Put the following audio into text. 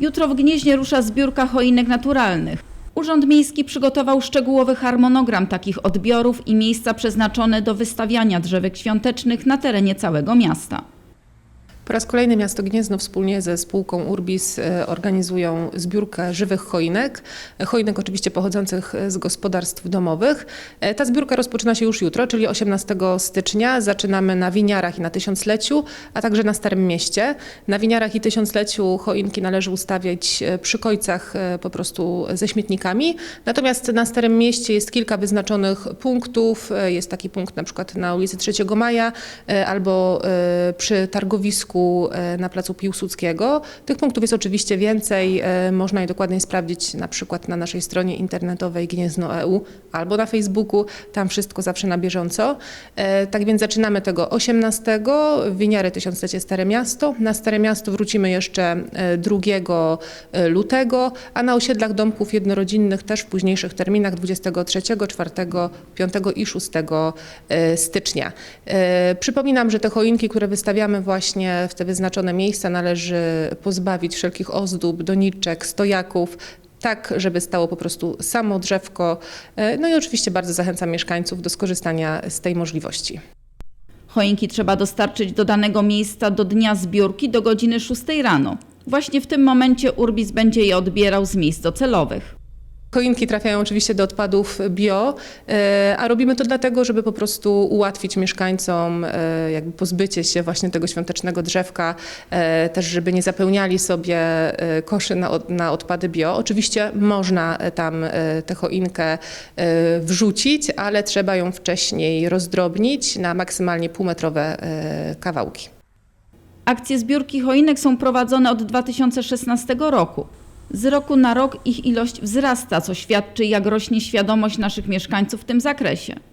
Jutro w Gnieźnie rusza zbiórka choinek naturalnych. Urząd Miejski przygotował szczegółowy harmonogram takich odbiorów i miejsca przeznaczone do wystawiania drzewek świątecznych na terenie całego miasta. Po raz kolejny miasto Gniezno wspólnie ze spółką Urbis e, organizują zbiórkę żywych choinek. Choinek oczywiście pochodzących z gospodarstw domowych. E, Ta zbiórka rozpoczyna się już jutro, czyli 18 stycznia. Zaczynamy na Winiarach i na Tysiącleciu, a także na Starym Mieście. Na Winiarach i Tysiącleciu choinki należy ustawiać e, przy kojcach po prostu ze śmietnikami. Natomiast na Starym Mieście jest kilka wyznaczonych punktów. Jest taki punkt na przykład na ulicy 3 Maja albo przy targowisku e, na placu Piłsudskiego. Tych punktów jest oczywiście więcej. e, Można je dokładnie sprawdzić na przykład na naszej stronie internetowej gniezno.eu albo na Facebooku. Tam wszystko zawsze na bieżąco. E, Tak więc zaczynamy tego 18. Winiary Tysiąclecie Stare Miasto. Na Stare Miasto wrócimy jeszcze e, 2 e, lutego, a na osiedlach domków jednorodzinnych też w późniejszych terminach 23, 4, 5 i 6 e, stycznia. Przypominam, że te choinki, które wystawiamy właśnie w te wyznaczone miejsca, należy pozbawić wszelkich ozdób, doniczek, stojaków, tak, żeby stało po prostu samo drzewko. E, No i oczywiście bardzo zachęcam mieszkańców do skorzystania z tej możliwości. Choinki trzeba dostarczyć do danego miejsca do dnia zbiórki do godziny 6 rano. Właśnie w tym momencie Urbis będzie je odbierał z miejsc docelowych. Choinki trafiają oczywiście do odpadów bio, e, a robimy to dlatego, żeby po prostu ułatwić mieszkańcom e, jakby pozbycie się właśnie tego świątecznego drzewka, e, też żeby nie zapełniali sobie koszy na, na odpady bio. Oczywiście można tam tę choinkę wrzucić, ale trzeba ją wcześniej rozdrobnić na maksymalnie półmetrowe kawałki. Akcje zbiórki choinek są prowadzone od 2016 roku. Z roku na rok ich ilość wzrasta, co świadczy, jak rośnie świadomość naszych mieszkańców w tym zakresie.